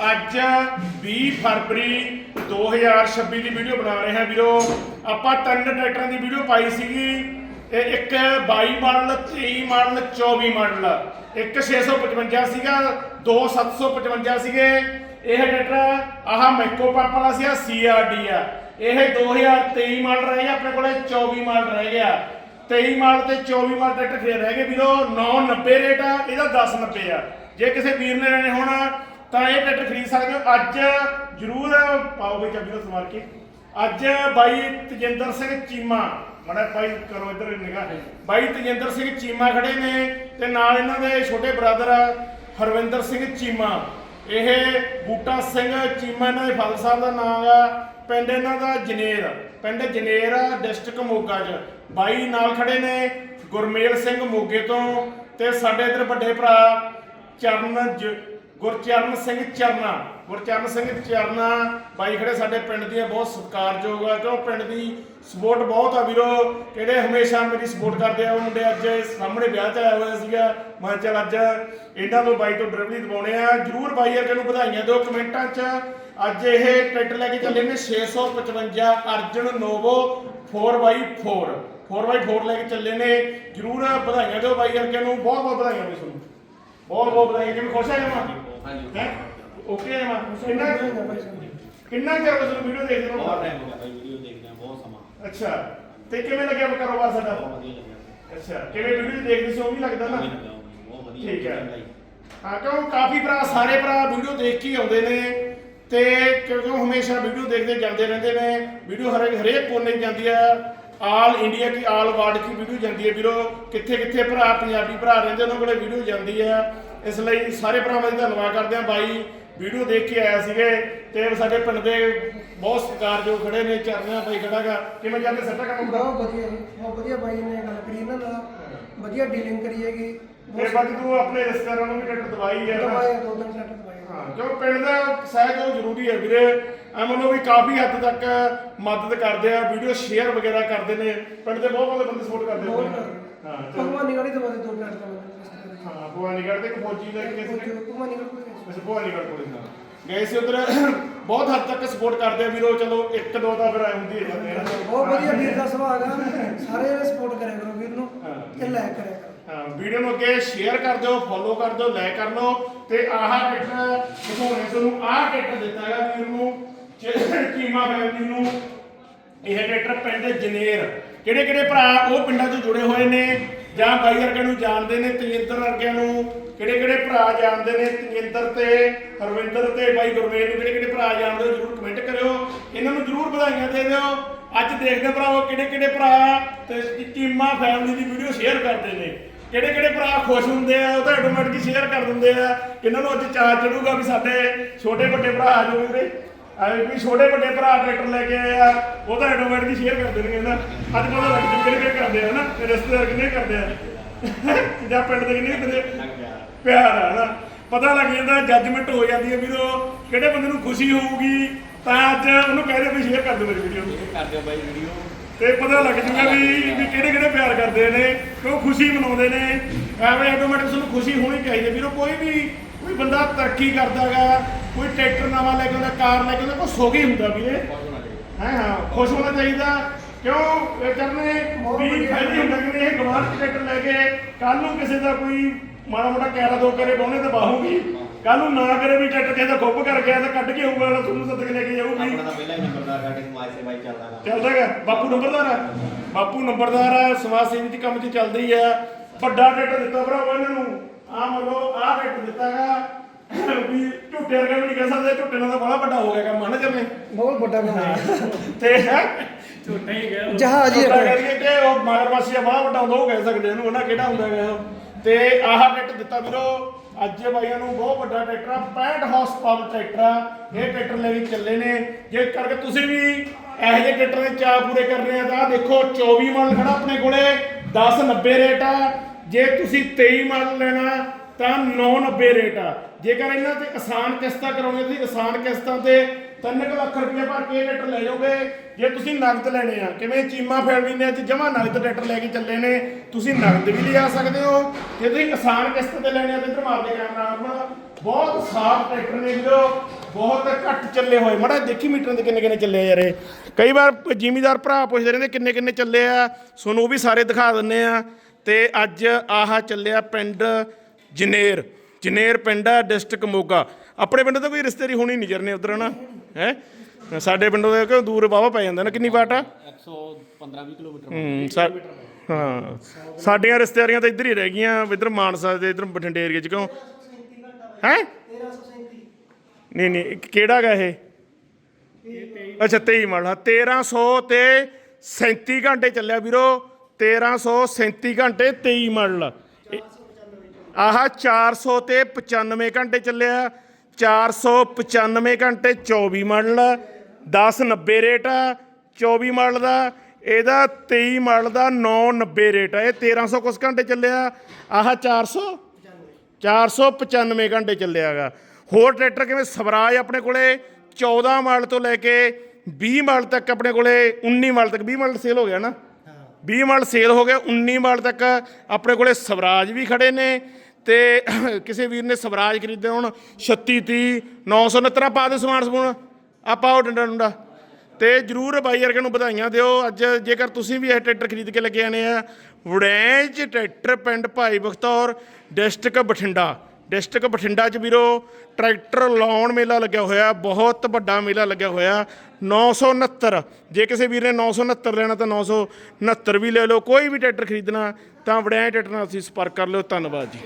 ਅੱਜ 20 ਫਰਵਰੀ 2026 ਦੀ ਵੀਡੀਓ ਬਣਾ ਰਹੇ ਹਾਂ ਵੀਰੋ। ਆਪਾਂ ਤਿੰਨ ਟਰੈਕਟਰਾਂ ਦੀ ਵੀਡੀਓ ਪਾਈ ਸੀਗੀ। ਇਹ ਇੱਕ 22 ਮਾਡਲ 23 ਮਾਡਲ 24 ਮਾਡਲ। ਇੱਕ 655 ਸੀਗਾ, ਦੋ 755 ਸੀਗੇ। ਇਹ ਟਰੈਕਟਰ ਆਹ ਮੈਕੋ ਪੰਪ ਵਾਲਾ ਸੀ ਆ ਸੀਆਰਡੀ ਆ। ਇਹ 2023 ਮਾਡਲ ਰਹਿ ਗਿਆ, ਆਪਣੇ ਕੋਲੇ 24 ਮਾਡਲ ਰਹਿ ਗਿਆ। 23 ਮਾਡਲ ਤੇ 24 ਮਾਡਲ ਟਰੈਕਟਰ ਫੇਰ ਰਹਿ ਗਏ ਵੀਰੋ। 990 ਰੇਟ ਆ, ਇਹਦਾ 1090 ਆ। ਜੇ ਕਿਸੇ ਵੀਰ ਨੇ ਲੈਣੇ ਹੋਣ ਤਾਂ ਇਹ ਟਰੈਕਟਰ ਖਰੀਦ ਸਕਦੇ ਹੋ। ਅੱਜ ਜਰੂਰ ਪਾਓ ਵੀ ਚਾਬੀ ਨੂੰ ਸਮਾਰ ਕੇ। ਅੱਜ ਬਾਈ ਤਜਿੰਦਰ ਸਿੰਘ ਚੀਮਾ, ਮੜਾ ਭਾਈ ਕਰੋ ਇੱਧਰ ਨਿਗਾਹ। ਬਾਈ ਤਜਿੰਦਰ ਸਿੰਘ ਚੀਮਾ ਖੜੇ ਨੇ ਤੇ ਨਾਲ ਇਹਨਾਂ ਦੇ ਛੋਟੇ ਬ੍ਰਦਰ ਹਰਵਿੰਦਰ ਸਿੰਘ ਚੀਮਾ। ਇਹ ਬੂਟਾ ਸਿੰਘ ਚੀਮਾ ਇਹਨਾਂ ਦੇ ਫਾਦਰ ਸਾਹਿਬ ਦਾ ਨਾਮ ਆ। ਪਿੰਡ ਇਹਨਾਂ ਦਾ ਜਨੇਰ, ਪਿੰਡ ਜਨੇਰ ਡਿਸਟ੍ਰਿਕਟ ਮੋਗਾ 'ਚ। ਬਾਈ ਨਾਲ ਖੜੇ ਨੇ ਗੁਰਮੇਲ ਸਿੰਘ ਮੋਗੇ ਤੋਂ ਤੇ ਸਾਡੇ ਇਧਰ ਵੱਡੇ ਭਰਾ ਚਰਨ ਜ- ਗੁਰਚਰਨ ਸਿੰਘ ਚਰਨਾ, ਗੁਰਚਰਨ ਸਿੰਘ ਚਰਨਾ ਬਾਈ ਖੜੇ ਸਾਡੇ ਪਿੰਡ ਦੀਆਂ ਬਹੁਤ ਸਤਿਕਾਰਯੋਗ ਆ, ਕਿਉਂ ਪਿੰਡ ਦੀ ਸਪੋਰਟ ਬਹੁਤ ਆ ਵੀਰੋ, ਕਿਹੜੇ ਹਮੇਸ਼ਾ ਮੇਰੀ ਸਪੋਰਟ ਕਰਦੇ ਆ, ਉਹ ਮੁੰਡੇ ਅੱਜ ਸਾਹਮਣੇ ਵਿਆਹ ਚ ਆਇਆ ਹੋਇਆ ਸੀਗਾ, ਮੈਂ ਕਿਹਾ ਚੱਲ ਅੱਜ ਇਹਨਾਂ ਤੋਂ ਬਾਈ ਤੋਂ ਡਰਾਈਵਰੀ ਦਵਾਉਣੇ ਆ, ਜਰੂਰ ਬਾਈ ਅਰਗੇ ਨੂੰ ਵਧਾਈਆਂ ਦਿਓ ਕਮੈਂਟਾਂ 'ਚ। ਅੱਜ ਇਹ ਟਰੈਕਟਰ ਲੈ ਕੇ ਚੱਲੇ ਨੇ 655 ਅਰਜਨ ਨੋਵੋ 4x4 4x4 ਲੈ ਕੇ ਚੱਲੇ ਨੇ, ਜਰੂਰ ਵਧਾਈਆਂ ਦਿਓ ਬਾਈ ਅਰਗੇ ਨੂੰ ਬਹੁਤ ਬਹੁਤ ਵਧਾਈਆਂ ਬਈ ਤੁਹਾਨੂੰ। ਬਹੁਤ ਬਹੁਤ ਵਧਾਈਆਂ, ਕਿਵੇਂ ਖੁਸ਼ ਆ ਜਮਾ? ਹਾਂਜੀ। ਹੈ? ਓਕੇ ਜਮਾ ਕਿੰਨਾ ਕਿੰਨਾ ਚਿਰ ਹੋ ਤੁਹਾਨੂੰ ਵੀਡੀਓ ਦੇਖਦੇ ਬਹੁਤ ਨੂੰ ਟਾਈਮ ਹੋ ਗਿਆ ਭਾਈ ਵੀਡੀਓ ਦੇਖਦੇ ਆ ਬਹੁਤ ਸਮਾਂ। ਅੱਛਾ। ਤੇ ਕਿਵੇਂ ਲੱਗਿਆ ਵਾ ਕਾਰੋਬਾਰ ਸਾਡਾ? ਬਹੁਤ ਵਧੀਆ ਲੱਗਿਆ। ਅੱਛਾ। ਕਿਵੇਂ ਵੀਡੀਓ ਦੇਖਦੇ ਸੀ ਉਹ ਵੀ ਲੱਗਦਾ ਨਾ? ਵਧੀਆ ਲੱਗਿਆ ਬਹੁਤ ਵਧੀਆ ਠੀਕ ਹੈ। ਲੱਗਿਆ ਭਾਈ। ਹਾਂ ਕਿਉਂ? ਕਾਫੀ ਭਰਾ ਸਾਰੇ ਭਰਾ ਵੀਡੀਓ ਦੇਖ ਕੇ ਹੀ ਆਉਂਦੇ ਨੇ। ਤੇ ਕਿਉਂਕਿ ਉਹ ਹਮੇਸ਼ਾ ਵੀਡੀਓ ਦੇਖਦੇ ਜਾਂਦੇ ਰਹਿੰਦੇ ਨੇ। ਵੀਡੀਓ ਹਰੇ ਹਰੇਕ ਕੋਨੇ 'ਚ ਜਾਂਦੀ ਆ ਆਲ ਇੰਡੀਆ ਕੀ ਆਲ ਵਰਲਡ ਕੀ ਵੀਡੀਓ ਜਾਂਦੀ ਹੈ ਵੀਰੋ। ਕਿੱਥੇ ਕਿੱਥੇ ਭਰਾ ਪੰਜਾਬੀ ਭਰਾ ਰਹਿੰਦੇ ਉਹਨਾਂ ਕੋਲੇ ਵੀਡੀਓ ਜਾਂਦੀ ਆ ਇਸ ਲਈ ਸਾਰੇ ਭਰਾਵਾਂ ਦਾ ਧੰਨਵਾਦ ਕਰਦੇ ਆ ਬਾਈ ਵੀਡੀਓ ਦੇਖ ਕੇ ਆਇਆ ਸੀਗੇ ਤੇ ਸਾਡੇ ਪਿੰਡ ਦੇ ਬਹੁਤ ਸਤਿਕਾਰਯੋਗ ਖੜੇ ਨੇ ਚਰਨਿਆ ਬਾਈ ਖੜਾਗਾ ਕਿਵੇਂ ਜਾਂਦੇ ਸੱਟਾ ਕੰਮ ਬਹੁਤ ਵਧੀਆ ਜੀ ਬਹੁਤ ਵਧੀਆ ਬਾਈ ਨੇ ਗੱਲ ਕਰੀ ਇਹਨਾਂ ਨਾਲ ਵਧੀਆ ਡੀਲਿੰਗ ਕਰੀ ਹੈਗੀ। ਤੇ ਬਾਕੀ ਤੂੰ ਆਪਣੇ ਰਿਸ਼ਤੇਦਾਰਾਂ ਨੂੰ ਵੀ ਟਿਕਟ ਦਵਾਈ ਹੈ। ਦਵਾਈ ਦੋ ਤਿੰਨ ਸੈੱਟ ਦਵਾਈ ਹਾਂ। ਕਿਉਂ ਪਿੰਡ ਦਾ ਸਹਿਯੋਗ ਜ਼ਰੂਰੀ ਹੈ ਵੀਰੇ। ਐ ਮੰਨੋ ਵੀ ਕਾਫੀ ਹੱਦ ਤੱਕ ਮਦਦ ਕਰਦੇ ਆ ਵੀਡੀਓ ਸ਼ੇਅਰ ਵਗੈਰਾ ਕਰਦੇ ਨੇ। ਪਿੰਡ ਦੇ ਬਹੁਤ ਬਹੁਤ ਬੰਦੇ ਸਪੋਰਟ ਕਰਦੇ ਨੇ। ਹਾਂ ਭਗਵਾਨੀ ਗੜੀ ਦਵਾ ਦੇ ਪਲੇਟ ਦਵਾ ਹਾਂ ਭਵਾਨੀਗੜ੍ਹ ਦੇ ਇੱਕ ਫੌਜੀ ਦਾ ਕਿਸੇ ਨੇ। ਭਗਵਾਨੀ ਗੜੀ ਕੋਲ ਅੱਛਾ ਭਵਾਨੀਗੜ੍ਹ ਕੋਲੇ ਹਾਂ ਗਏ ਸੀ ਉਧਰ ਬਹੁਤ ਹੱਦ ਤੱਕ ਸਪੋਰਟ ਕਰਦੇ ਆ ਵੀਰੋ ਚਲੋ ਇੱਕ ਦੋ ਤਾਂ ਫਿਰ ਹੁੰਦੀ ਹੈ ਬਹੁਤ ਵਧੀਆ ਵੀਰ ਦਾ ਸੁਭਾਅ ਹੈਗਾ ਸਾਰੇ ਸਪੋਰਟ ਕਰਿਆ ਕਰੋ ਵੀਰ ਨੂੰ। ਤੇ ਲੈ ਕਰਿਆ ਕਰੋ। ਹਾਂ ਵੀਡੀਓ ਨੂੰ ਅੱਗੇ ਸ਼ੇਅਰ ਕਰ ਦਿਓ ਫੋਲੋ ਕਰ ਦਿਓ ਲਾਈਕ ਕਰ ਲਓ ਤੇ ਆਹ ਟਿਕਟ ਦਿਖਾਉਣੇ ਤੁਹਾਨੂੰ ਆਹ ਟਿਕਟ ਦਿੱਤਾ ਹੈਗਾ ਵੀਰ ਨੂੰ ਚ- ਚੀਮਾ ਫੈਮਿਲੀ ਨੂੰ। ਇਹ ਟਰੈਕਟਰ ਪਿੰਡ ਜਨੇਰ। ਕਿਹੜੇ ਕਿਹੜੇ ਭਰਾ ਉਹ ਪਿੰਡਾਂ ਤੋਂ ਜੁੜੇ ਹੋਏ ਨੇ। ਜਾਂ ਬਾਈ ਵਰਗਿਆਂ ਨੂੰ ਜਾਣਦੇ ਨੇ, ਤਜਿੰਦਰ ਵਰਗਿਆਂ ਨੂੰ ਕਿਹੜੇ ਕਿਹੜੇ ਭਰਾ ਜਾਣਦੇ ਨੇ, ਤਜਿੰਦਰ ਤੇ ਹਰਵਿੰਦਰ ਤੇ ਬਾਈ ਗੁਰਮੇਲ ਨੂੰ ਕਿਹੜੇ ਕਿਹੜੇ ਭਰਾ ਜਾਣਦੇ ਹੋ, ਜਰੂਰ ਕਮੈਂਟ ਕਰਿਓ। ਇਹਨਾਂ ਨੂੰ ਜਰੂਰ ਵਧਾਈਆਂ ਦੇ ਦਿਓ। ਅੱਜ ਦੇਖਦੇ ਹਾਂ ਭਰਾਵੋ ਕਿਹੜੇ ਕਿਹੜੇ ਭਰਾ ਤੇ ਚੀਮਾ ਫੈਮਿਲੀ ਦੀ ਵੀਡੀਓ ਸ਼ੇਅਰ ਕਰਦੇ ਨੇ। ਕਿਹੜੇ ਕਿਹੜੇ ਭਰਾ ਖੁਸ਼ ਹੁੰਦੇ ਆ, ਉਹ ਤਾਂ ਆਟੋਮੈਟਿਕ ਸ਼ੇਅਰ ਕਰ ਦਿੰਦੇ ਆ। ਇਹਨਾਂ ਨੂੰ ਅੱਜ ਚਾਹ ਚੜੂਗਾ ਵੀ ਸਾਡੇ ਛੋਟੇ ਵੱਡੇ ਭਰਾ ਆ ਜਾਊਗੇ ਆਏ ਵੀ ਛੋਟੇ ਵੱਡੇ ਭਰਾ ਟਰੈਕਟਰ ਲੈ ਕੇ ਆਏ ਆ ਉਹ ਤਾਂ ਆਟੋਮੈਟਿਕ ਸ਼ੇਅਰ ਕਰ ਦੇਣਗੇ ਨਾ ਅੱਜ ਪਤਾ ਲੱਗ ਜੂ ਕਿਹੜੇ ਕਰਦੇ ਆ ਨਾ ਤੇ ਰਿਸ਼ਤੇਦਾਰ ਕਿੰਨੇ ਕਰਦੇ ਆ? ਜਾਂ ਪਿੰਡ ਦੇ ਕਿੰਨੇ ਕਰਦੇ ਲੱਗ ਪਿਆ ਪਿਆਰ ਆ ਨਾ ਪਤਾ ਲੱਗ ਜਾਂਦਾ ਜੱਜਮੈਂਟ ਹੋ ਜਾਂਦੀ ਹੈ ਵੀਰੋ ਕਿਹੜੇ ਬੰਦੇ ਨੂੰ ਖੁਸ਼ੀ ਹੋਊਗੀ ਤਾਂ ਅੱਜ ਉਹਨੂੰ ਕਹਿ ਦਿਓ ਵੀ ਸ਼ੇਅਰ ਕਰ ਦਿਓ ਮੇਰੀ ਵੀਡੀਓ ਕਰ ਦਿਓ ਭਾਈ ਵੀਡੀਓ ਤੇ ਪਤਾ ਲੱਗ ਜੂਗਾ ਵੀ ਵੀ ਕਿਹੜੇ ਕਿਹੜੇ ਪਿਆਰ ਕਰਦੇ ਨੇ ਕਿਉਂ ਖੁਸ਼ੀ ਮਨਾਉਂਦੇ ਨੇ। ਐਵੇਂ ਆਟੋਮੈਟਿਕ ਤੁਹਾਨੂੰ ਖੁਸ਼ੀ ਹੋਣੀ ਚਾਹੀਦੀ ਹੈ ਵੀਰੋ ਕੋਈ ਵੀ ਕੋਈ ਬੰਦਾ ਤਰੱਕੀ ਕਰਦਾਗਾ ਕੋਈ ਟਰੈਕਟਰ ਨਵਾਂ ਲੈ ਕੇ ਆਉਂਦਾ ਕਾਰ ਲੈ ਕੇ ਆਉਂਦਾ ਕੋਈ ਹੀ ਹੁੰਦਾ ਵੀਰੇ ਹੈ ਹਾਂ ਖੁਸ਼ ਹੋਣਾ ਚਾਹੀਦਾ। ਕਿਉਂ? ਇਹ ਕਰਨੇ ਵੀ ਫਾਇਦੇ ਹੁੰਦਾ ਕਿ ਇਹ ਗਵਾਰ ਟਰੈਕਟਰ ਲੈ ਕੇ ਕੱਲ ਨੂੰ ਕਿਸੇ ਦਾ ਕੋਈ ਮਾੜਾ ਮੋਟਾ ਕੈਰਾ ਦੋ ਕਰੇ ਬਾਹਣੇ ਤੇ ਬਾਹੂਗੀ ਕੱਲ ਨੂੰ ਨਾ ਕਰੇ ਵੀ ਟਰੈਕਟਰ ਕਿਸੇ ਦਾ ਖੁੱਬ ਕਰ ਗਿਆ ਤਾਂ ਕੱਢ ਕੇ ਆਊਗਾ ਵਾਲਾ ਤੁਹਾਨੂੰ ਸੱਦ ਕੇ ਲੈ ਕੇ ਜਾਊਗੀ। ਆਪਣਾ ਤਾਂ ਪਹਿਲਾਂ ਹੀ ਨੰਬਰਦਾਰ ਸਾਡੇ ਸਮਾਜ ਸੇਵਾ ਹੀ ਚੱਲਦਾ ਗਾ। ਚੱਲਦਾ ਹੈਗਾ ਬਾਪੂ ਨੰਬਰਦਾਰ ਆ? ਬਾਪੂ ਨੰਬਰਦਾਰ ਆ ਸਮਾਜ ਸੇਵੀ ਦੇ ਕੰਮ 'ਚ ਚੱਲਦਾ ਹੀ ਆ। ਵੱਡਾ ਟਰੈਕਟਰ ਦਿੱਤਾ ਭਰਾਵਾ ਇਹਨਾਂ ਨੂੰ। ਆ ਮੰਨੋ ਆ ਟਰੈਕਟਰ ਦਿੱਤਾ ਹੈਗਾ ਵੀ ਝੁੱਟੇ ਵਰਗਾ ਵੀ ਨਹੀਂ ਕਹਿ ਸਕਦੇ ਝੁੱਟੇ ਨਾਲ ਤਾਂ ਬੜਾ ਵੱਡਾ ਹੋ ਗਿਆ ਕੰਮ ਮੈਨੇਜਰ ਨੇ ਬਹੁਤ ਵੱਡਾ ਕੰਮ ਹੈ। ਤੇ ਝੂਠਾ ਹੀ ਗਿਆ ਜਹਾਜ਼ ਹੀ ਝੁੱਟਾ ਆਪਣਾ। ਕਰਕੇ ਕਿ ਉਹ ਮਗਰਮੱਛੀ ਆ ਬੜਾ ਵੱਡਾ ਹੁੰਦਾ ਉਹ ਕਹਿ ਸਕਦੇ ਇਹਨੂੰ ਉਹਨਾਂ ਕਿਹੜਾ ਹੁੰਦਾ ਹੈਗਾ ਉਹ। ਤੇ ਆਹ ਟਰੈਕਟਰ ਦਿੱਤਾ ਵੀਰੋ ਅੱਜ ਬਾਈਆਂ ਨੂੰ ਬਹੁਤ ਵੱਡਾ ਟਰੈਕਟਰ ਆ 65 ਹਾਰਸ ਪਾਵਰ ਟਰੈਕਟਰ ਆ। ਇਹ ਟਰੈਕਟਰ ਲੈ ਕੇ ਚੱਲੇ ਨੇ। ਜੇ ਕਰਕੇ ਤੁਸੀਂ ਵੀ ਇਹੋ ਜਿਹੇ ਟਰੈਕਟਰ ਦੇ ਚਾਅ ਪੂਰੇ ਕਰਨੇ ਆ ਤਾਂ ਆਹ ਦੇਖੋ 24 ਮਾਡਲ ਖੜਾ ਆਪਣੇ ਕੋਲੇ 1090 ਰੇਟ ਆ। ਜੇ ਤੁਸੀਂ 23 ਮਾਡਲ ਲੈਣਾ ਤਾਂ 990 ਰੇਟ ਆ। ਜੇਕਰ ਇਹਨਾਂ ਤੇ ਆਸਾਨ ਕਿਸ਼ਤਾਂ ਕਰਾਉਣੀਆਂ ਤੁਸੀਂ ਆਸਾਨ ਕਿਸ਼ਤਾਂ ਤੇ 3 ਲੱਖ ਰੁਪਏ ਭਰ ਕੇ ਇਹ ਲੈ ਜਾਓਗੇ, ਜੇ ਤੁਸੀਂ ਨਗਦ ਲੈਣੇ ਆ। ਕਿਵੇਂ ਚੀਮਾ ਫੈਮਿਲੀ ਨੇ ਅੱਜ ਜਮਾ ਨਗਦ ਟਰੈਕਟਰ ਲੈ ਕੇ ਚੱਲੇ ਨੇ, ਤੁਸੀਂ ਨਗਦ ਵੀ ਲਿਆ ਸਕਦੇ ਹੋ। ਜੇ ਤੁਸੀਂ ਆਸਾਨ ਕਿਸ਼ਤ ਤੇ ਲੈਣੇ ਆ ਤੇ ਇੱਧਰ ਮਾਰਦੇ ਕੈਮਰਾ ਆਪਣਾ ਬਹੁਤ ਸਾਫ਼ ਟਰੈਕਟਰ ਨੇ ਵੀਰੋ, ਬਹੁਤ ਘੱਟ ਚੱਲੇ ਹੋਏ। ਮੜਾ ਦੇਖੀ ਮੀਟਰਾਂ ਦੇ ਕਿੰਨੇ ਕਿੰਨੇ ਚੱਲੇ ਆ ਯਾਰ। ਇਹ ਕਈ ਵਾਰ ਜ਼ਿਮੀਦਾਰ ਭਰਾ ਪੁੱਛਦੇ ਰਹਿੰਦੇ ਕਿੰਨੇ ਕਿੰਨੇ ਚੱਲੇ ਆ? ਤੁਹਾਨੂੰ ਉਹ ਵੀ ਸਾਰੇ ਦਿਖਾ ਦਿੰਨੇ ਆ। ਤੇ ਅੱਜ ਆਹ ਚੱਲਿਆ ਪਿੰਡ ਜਨੇਰ ਜਨੇਰ ਪਿੰਡ ਆ ਡਿਸਟ੍ਰਿਕਟ ਮੋਗਾ। ਆਪਣੇ ਪਿੰਡ ਤੋਂ ਕੋਈ ਰਿਸ਼ਤੇਦਾਰੀ ਹੋਣੀ ਨਹੀਂ ਜਰਨੇ ਉਧਰ ਨਾ ਹੈ? ਸਾਡੇ ਪਿੰਡੋਂ ਦੇ ਕਿਉਂ ਦੂਰ ਵਾਵਾ ਪੈ ਜਾਂਦਾ ਨਾ? ਕਿੰਨੀ ਵਾਟ ਆ? 115 20 ਕਿਲੋਮੀਟਰ ਹੂੰ ਸਾਡੀਆਂ ਰਿਸ਼ਤੇਦਾਰੀਆਂ ਤਾਂ ਇੱਧਰ ਹੀ ਰਹਿ ਗਈਆਂ। ਇੱਧਰ ਮਾਨਸਾ ਦੇ ਇੱਧਰ ਬਠਿੰਡੇ ਏਰੀਏ ਚ ਕਿਉਂ? ਹੈ? 1337 ਨਹੀਂ ਨਹੀਂ ਕਿਹੜਾ ਗਾ ਇਹ? ਅੱਛਾ 23 ਮਾਡਲ 1300 ਤੇ 37 ਘੰਟੇ ਚੱਲਿਆ ਵੀਰੋ। 1337 ਘੰਟੇ 23 ਮਾਡਲ ਆਹ 400 ਤੇ 95 ਘੰਟੇ ਚੱਲਿਆ 495 ਘੰਟੇ 24 ਮਾਡਲ 1090 ਰੇਟ ਆ 24 ਮਾਡਲ ਦਾ ਇਹਦਾ 23 ਮਾਡਲ ਦਾ 990 ਰੇਟ ਆ, ਇਹ 1300 ਕੁਛ ਘੰਟੇ ਚੱਲਿਆ, ਆਹ 400 495 ਘੰਟੇ ਚੱਲਿਆਗਾ। ਹੋਰ ਟਰੈਕਟਰ ਕਿਵੇਂ? ਸਵਰਾਜ ਆਪਣੇ ਕੋਲੇ 14 ਮਾਡਲ ਤੋਂ ਲੈ ਕੇ 20 ਮਾਡਲ ਤੱਕ ਆਪਣੇ ਕੋਲੇ 19 ਮਾਡਲ ਤੱਕ 20 ਮਾਡਲ ਸੇਲ ਹੋ ਗਿਆ ਨਾ? 20 ਮਾਡਲ ਸੇਲ ਹੋ ਗਿਆ 19 ਮਾਡਲ ਤੱਕ ਆਪਣੇ ਕੋਲੇ ਸਵਰਾਜ ਵੀ ਖੜੇ ਨੇ ਤੇ ਕਿਸੇ ਵੀਰ ਨੇ ਸਵਰਾਜ ਖਰੀਦੇ ਹੁਣ 36 30 969 ਪਾ ਦੇ ਸਮਾਨ ਸਮੂਨ ਆ ਪਾਓ ਡੰਡਾ ਡੰਡਾ। ਤੇ ਜਰੂਰ ਬਾਈ ਵਰਗੇ ਨੂੰ ਵਧਾਈਆਂ ਦਿਓ। ਅੱਜ ਜੇਕਰ ਤੁਸੀਂ ਵੀ ਇਹ ਟਰੈਕਟਰ ਖਰੀਦ ਕੇ ਲੱਗੇ ਆਨੇ ਆ ਵੜੈਂਚ ਟਰੈਕਟਰ ਪਿੰਡ ਭਾਈ ਬਖਤੌਰ, ਡਿਸਟ੍ਰਿਕਟ ਬਠਿੰਡਾ। ਡਿਸਟ੍ਰਿਕਟ ਬਠਿੰਡਾ ਚ ਵੀਰੋ ਟਰੈਕਟਰ ਲਾਉਣ ਮੇਲਾ ਲੱਗਿਆ ਹੋਇਆ, ਬਹੁਤ ਵੱਡਾ ਮੇਲਾ ਲੱਗਿਆ ਹੋਇਆ। 969 ਜੇ ਕਿਸੇ ਵੀਰ ਨੇ 969 ਲੈਣਾ ਤਾਂ 969 ਵੀ ਲੈ ਲਓ, ਕੋਈ ਵੀ ਟਰੈਕਟਰ ਖਰੀਦਣਾ ਤਾਂ ਵੜੈਂਚ ਟਰੈਕਟਰ ਨਾਲ ਤੁਸੀਂ ਸੰਪਰਕ ਕਰ ਲਿਓ। ਧੰਨਵਾਦ ਜੀ।